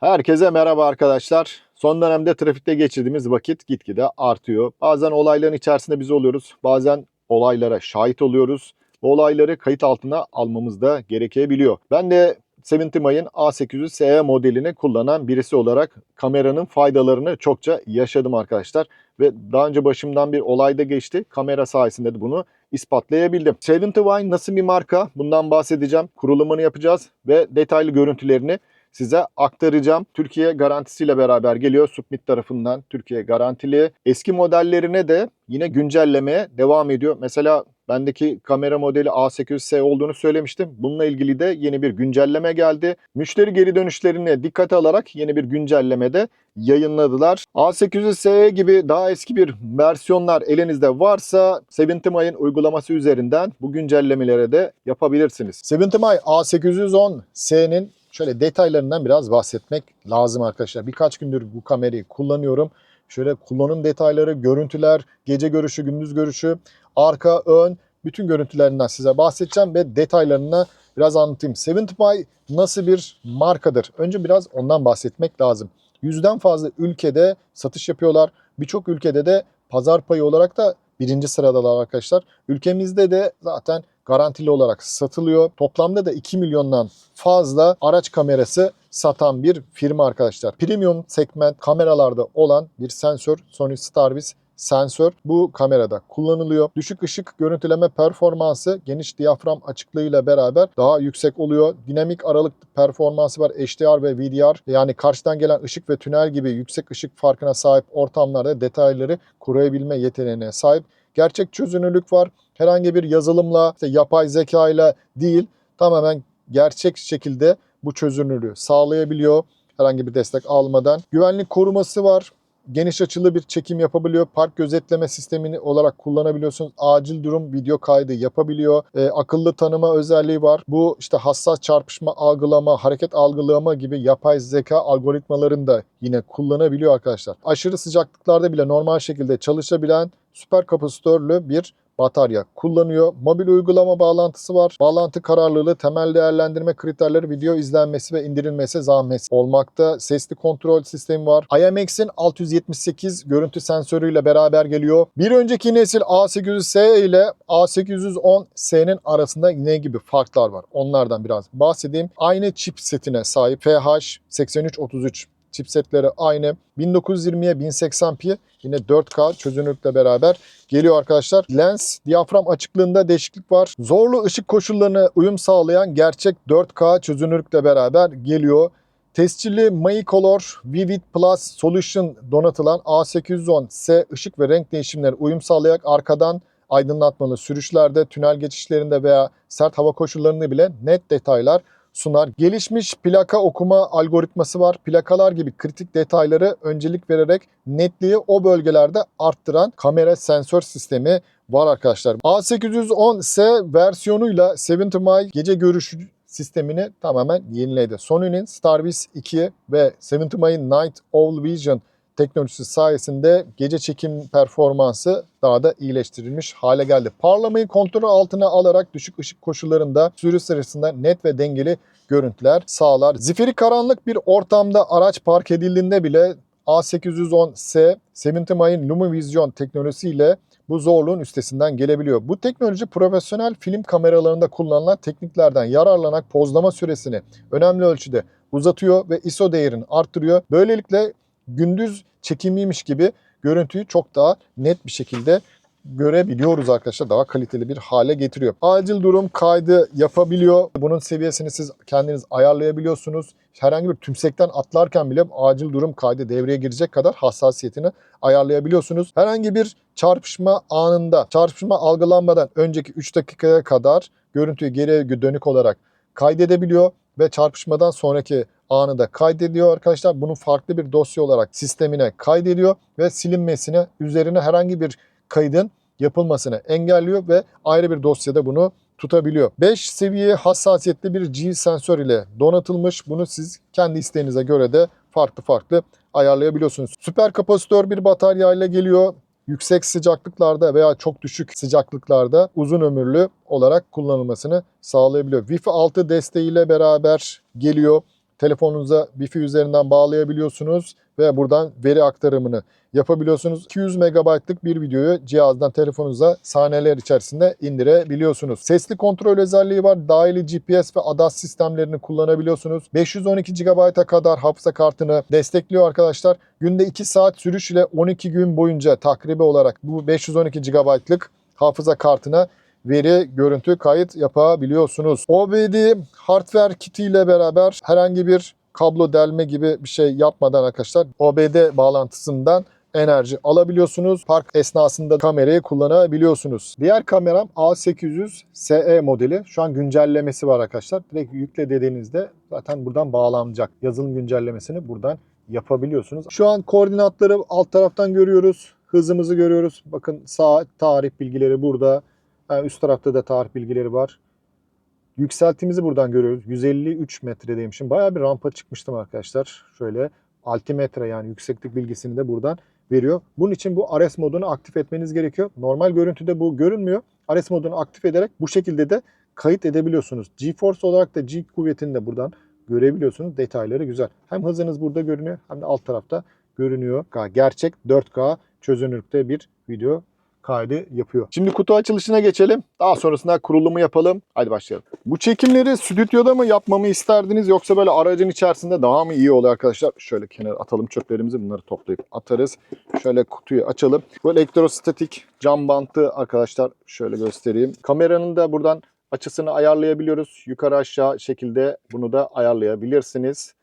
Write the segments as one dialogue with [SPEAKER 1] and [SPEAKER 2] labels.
[SPEAKER 1] Herkese merhaba arkadaşlar. Son dönemde trafikte geçirdiğimiz vakit gitgide artıyor. Bazen olayların içerisinde biz oluyoruz. Bazen olaylara şahit oluyoruz. Bu olayları kayıt altına almamız da gerekebiliyor. Ben de 70 May'ın A800 SE modelini kullanan birisi olarak kameranın faydalarını çokça yaşadım arkadaşlar. Ve daha önce başımdan bir olay da geçti. Kamera sayesinde de bunu ispatlayabildim. 70 Wine nasıl bir marka? Bundan bahsedeceğim. Kurulumunu yapacağız ve detaylı görüntülerini size aktaracağım. Türkiye garantisiyle beraber geliyor. Submit tarafından Türkiye garantili. Eski modellerine de yine güncellemeye devam ediyor. Mesela bendeki kamera modeli A800S olduğunu söylemiştim. Bununla ilgili de yeni bir güncelleme geldi. Müşteri geri dönüşlerine dikkate alarak yeni bir güncelleme de yayınladılar. A800S gibi daha eski bir versiyonlar elinizde varsa 70 May'ın uygulaması üzerinden bu güncellemelere de yapabilirsiniz. 70 May A810S'nin şöyle detaylarından biraz bahsetmek lazım arkadaşlar. Birkaç gündür bu kamerayı kullanıyorum. Şöyle kullanım detayları, görüntüler, gece görüşü, gündüz görüşü, arka, ön bütün görüntülerinden size bahsedeceğim ve detaylarına biraz anlatayım. 70 May nasıl bir markadır? Önce biraz ondan bahsetmek lazım. Yüzden fazla ülkede satış yapıyorlar. Birçok ülkede de pazar payı olarak da birinci sıradalar arkadaşlar. Ülkemizde de zaten garantili olarak satılıyor. Toplamda da 2 milyondan fazla araç kamerası satan bir firma arkadaşlar. Premium segment kameralarda olan bir sensör Sony Starvis sensör bu kamerada kullanılıyor. Düşük ışık görüntüleme performansı geniş diyafram açıklığıyla beraber daha yüksek oluyor. Dinamik aralık performansı var HDR ve VDR. Yani karşıdan gelen ışık ve tünel gibi yüksek ışık farkına sahip ortamlarda detayları koruyabilme yeteneğine sahip. Gerçek çözünürlük var. Herhangi bir yazılımla, işte yapay zeka ile değil tamamen gerçek şekilde bu çözünürlüğü sağlayabiliyor herhangi bir destek almadan. Güvenlik koruması var. Geniş açılı bir çekim yapabiliyor. Park gözetleme sistemini olarak kullanabiliyorsunuz. Acil durum video kaydı yapabiliyor. E, akıllı tanıma özelliği var. Bu işte hassas çarpışma algılama, hareket algılama gibi yapay zeka algoritmalarını da yine kullanabiliyor arkadaşlar. Aşırı sıcaklıklarda bile normal şekilde çalışabilen süper kapasitörlü bir batarya kullanıyor. Mobil uygulama bağlantısı var. Bağlantı kararlılığı, temel değerlendirme kriterleri, video izlenmesi ve indirilmesi zahmet olmakta. Sesli kontrol sistemi var. IMX'in 678 görüntü sensörüyle beraber geliyor. Bir önceki nesil A800S ile A810S'nin arasında ne gibi farklar var? Onlardan biraz bahsedeyim. Aynı chip setine sahip FH8333 chipsetleri aynı. 1920'ye 1080p yine 4K çözünürlükle beraber geliyor arkadaşlar. Lens diyafram açıklığında değişiklik var. Zorlu ışık koşullarına uyum sağlayan gerçek 4K çözünürlükle beraber geliyor. Tescilli Mayicolor Vivid Plus Solution donatılan A810S ışık ve renk değişimleri uyum sağlayarak arkadan aydınlatmalı sürüşlerde, tünel geçişlerinde veya sert hava koşullarında bile net detaylar sunar. Gelişmiş plaka okuma algoritması var. Plakalar gibi kritik detayları öncelik vererek netliği o bölgelerde arttıran kamera sensör sistemi var arkadaşlar. A810S versiyonuyla 70 May gece görüşü sistemini tamamen yeniledi. Sony'nin Starvis 2 ve 70 May'ın Night Owl Vision teknolojisi sayesinde gece çekim performansı daha da iyileştirilmiş hale geldi. Parlamayı kontrol altına alarak düşük ışık koşullarında sürü sırasında net ve dengeli görüntüler sağlar. Zifiri karanlık bir ortamda araç park edildiğinde bile A810S 70 May'ın LumiVision teknolojisiyle bu zorluğun üstesinden gelebiliyor. Bu teknoloji profesyonel film kameralarında kullanılan tekniklerden yararlanarak pozlama süresini önemli ölçüde uzatıyor ve ISO değerini arttırıyor. Böylelikle gündüz çekimiymiş gibi görüntüyü çok daha net bir şekilde görebiliyoruz arkadaşlar. Daha kaliteli bir hale getiriyor. Acil durum kaydı yapabiliyor. Bunun seviyesini siz kendiniz ayarlayabiliyorsunuz. Herhangi bir tümsekten atlarken bile acil durum kaydı devreye girecek kadar hassasiyetini ayarlayabiliyorsunuz. Herhangi bir çarpışma anında, çarpışma algılanmadan önceki 3 dakikaya kadar görüntüyü geriye dönük olarak kaydedebiliyor ve çarpışmadan sonraki anı da kaydediyor arkadaşlar. Bunu farklı bir dosya olarak sistemine kaydediyor ve silinmesine üzerine herhangi bir kaydın yapılmasını engelliyor ve ayrı bir dosyada bunu tutabiliyor. 5 seviye hassasiyetli bir G sensör ile donatılmış. Bunu siz kendi isteğinize göre de farklı farklı ayarlayabiliyorsunuz. Süper kapasitör bir batarya ile geliyor. Yüksek sıcaklıklarda veya çok düşük sıcaklıklarda uzun ömürlü olarak kullanılmasını sağlayabiliyor. Wi-Fi 6 desteğiyle beraber geliyor. Telefonunuza Wi-Fi üzerinden bağlayabiliyorsunuz ve buradan veri aktarımını yapabiliyorsunuz. 200 MB'lık bir videoyu cihazdan telefonunuza saniyeler içerisinde indirebiliyorsunuz. Sesli kontrol özelliği var. Dahili GPS ve ADAS sistemlerini kullanabiliyorsunuz. 512 GB'a kadar hafıza kartını destekliyor arkadaşlar. Günde 2 saat sürüş ile 12 gün boyunca takribi olarak bu 512 GB'lık hafıza kartına veri, görüntü kayıt yapabiliyorsunuz. OBD hardware kiti ile beraber herhangi bir kablo delme gibi bir şey yapmadan arkadaşlar OBD bağlantısından enerji alabiliyorsunuz. Park esnasında kamerayı kullanabiliyorsunuz. Diğer kameram A800 SE modeli. Şu an güncellemesi var arkadaşlar. Direkt yükle dediğinizde zaten buradan bağlanacak. Yazılım güncellemesini buradan yapabiliyorsunuz. Şu an koordinatları alt taraftan görüyoruz. Hızımızı görüyoruz. Bakın saat, tarih bilgileri burada. Üst tarafta da tarih bilgileri var. Yükseltimizi buradan görüyoruz. 153 metredeymişim. Bayağı bir rampa çıkmıştım arkadaşlar. Şöyle altimetre yani yükseklik bilgisini de buradan veriyor. Bunun için bu RS modunu aktif etmeniz gerekiyor. Normal görüntüde bu görünmüyor. RS modunu aktif ederek bu şekilde de kayıt edebiliyorsunuz. GeForce olarak da G kuvvetini de buradan görebiliyorsunuz. Detayları güzel. Hem hızınız burada görünüyor hem de alt tarafta görünüyor. Gerçek 4K çözünürlükte bir video kaydı yapıyor. Şimdi kutu açılışına geçelim. Daha sonrasında kurulumu yapalım. Hadi başlayalım. Bu çekimleri stüdyoda mı yapmamı isterdiniz yoksa böyle aracın içerisinde daha mı iyi oluyor arkadaşlar? Şöyle kenara atalım çöplerimizi bunları toplayıp atarız. Şöyle kutuyu açalım. Bu elektrostatik cam bantı arkadaşlar şöyle göstereyim. Kameranın da buradan açısını ayarlayabiliyoruz. Yukarı aşağı şekilde bunu da ayarlayabilirsiniz.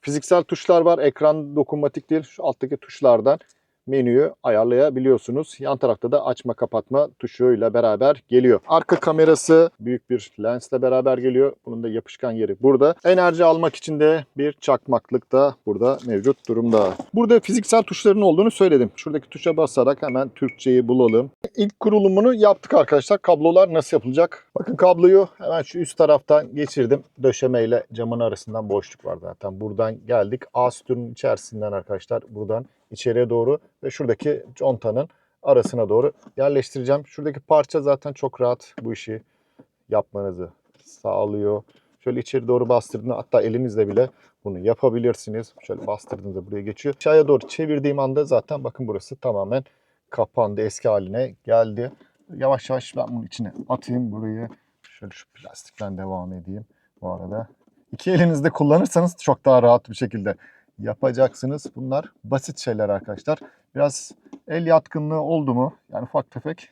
[SPEAKER 1] Fiziksel tuşlar var. Ekran dokunmatik değil. Şu alttaki tuşlardan menüyü ayarlayabiliyorsunuz. Yan tarafta da açma kapatma tuşuyla beraber geliyor. Arka kamerası büyük bir lensle beraber geliyor. Bunun da yapışkan yeri burada. Enerji almak için de bir çakmaklık da burada mevcut durumda. Burada fiziksel tuşların olduğunu söyledim. Şuradaki tuşa basarak hemen Türkçeyi bulalım. İlk kurulumunu yaptık arkadaşlar. Kablolar nasıl yapılacak? Bakın kabloyu hemen şu üst taraftan geçirdim. Döşemeyle camın arasından boşluk var zaten. Buradan geldik. A sütunun içerisinden arkadaşlar buradan içeriye doğru ve şuradaki contanın arasına doğru yerleştireceğim. Şuradaki parça zaten çok rahat bu işi yapmanızı sağlıyor. Şöyle içeri doğru bastırdığında hatta elinizle bile bunu yapabilirsiniz. Şöyle bastırdığınızda buraya geçiyor. Aşağıya doğru çevirdiğim anda zaten bakın burası tamamen kapandı. Eski haline geldi. Yavaş yavaş ben bunun içine atayım burayı. Şöyle şu plastikten devam edeyim bu arada. İki elinizde kullanırsanız çok daha rahat bir şekilde yapacaksınız. Bunlar basit şeyler arkadaşlar. Biraz el yatkınlığı oldu mu yani ufak tefek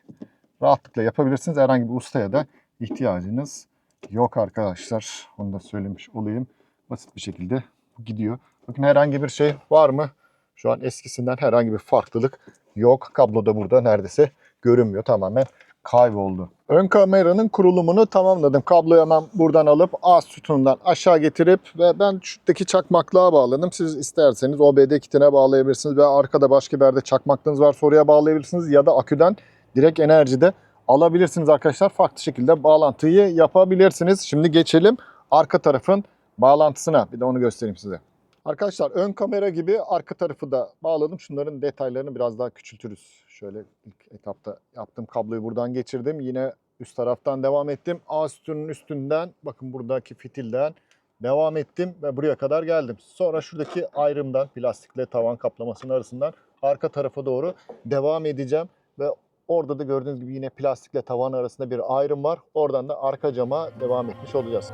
[SPEAKER 1] rahatlıkla yapabilirsiniz. Herhangi bir ustaya da ihtiyacınız yok arkadaşlar. Onu da söylemiş olayım. Basit bir şekilde gidiyor. Bakın herhangi bir şey var mı? Şu an eskisinden herhangi bir farklılık yok. Kablo da burada neredeyse görünmüyor. Tamamen kayboldu. Ön kameranın kurulumunu tamamladım. Kabloyu hemen buradan alıp A sütunundan aşağı getirip ve ben şuradaki çakmaklığa bağladım. Siz isterseniz OBD kitine bağlayabilirsiniz ve arkada başka bir yerde çakmaklığınız var oraya bağlayabilirsiniz ya da aküden direkt enerjide alabilirsiniz arkadaşlar. Farklı şekilde bağlantıyı yapabilirsiniz. Şimdi geçelim arka tarafın bağlantısına. Bir de onu göstereyim size. Arkadaşlar ön kamera gibi arka tarafı da bağladım. Şunların detaylarını biraz daha küçültürüz. Şöyle ilk etapta yaptığım kabloyu buradan geçirdim. Yine üst taraftan devam ettim. A sütunun üstünden bakın buradaki fitilden devam ettim ve buraya kadar geldim. Sonra şuradaki ayrımdan plastikle tavan kaplamasının arasından arka tarafa doğru devam edeceğim ve orada da gördüğünüz gibi yine plastikle tavan arasında bir ayrım var. Oradan da arka cama devam etmiş olacağız.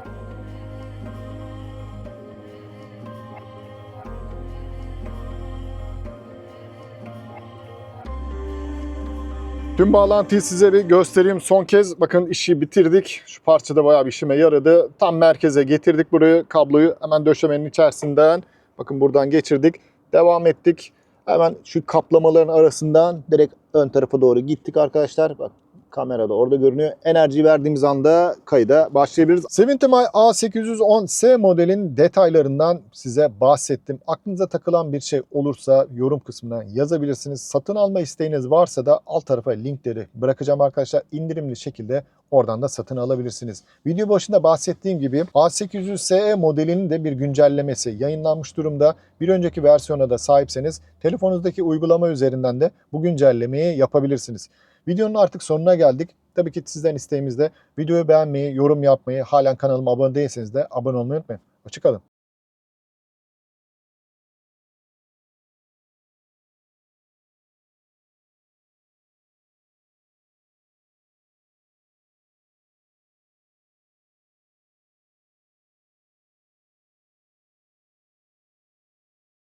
[SPEAKER 1] Tüm bağlantıyı size bir göstereyim son kez. Bakın işi bitirdik. Şu parçada bayağı bir işime yaradı. Tam merkeze getirdik burayı. Kabloyu hemen döşemenin içerisinden. Bakın buradan geçirdik. Devam ettik. Hemen şu kaplamaların arasından direkt ön tarafa doğru gittik arkadaşlar. Bak kamerada orada görünüyor. Enerji verdiğimiz anda kayıda başlayabiliriz. 70 A810S modelin detaylarından size bahsettim. Aklınıza takılan bir şey olursa yorum kısmına yazabilirsiniz. Satın alma isteğiniz varsa da alt tarafa linkleri bırakacağım arkadaşlar. İndirimli şekilde oradan da satın alabilirsiniz. Video başında bahsettiğim gibi A800SE modelinin de bir güncellemesi yayınlanmış durumda. Bir önceki versiyona da sahipseniz telefonunuzdaki uygulama üzerinden de bu güncellemeyi yapabilirsiniz. Videonun artık sonuna geldik. Tabii ki sizden isteğimiz de videoyu beğenmeyi, yorum yapmayı, halen kanalıma abone değilseniz de abone olmayı unutmayın. Hoşçakalın.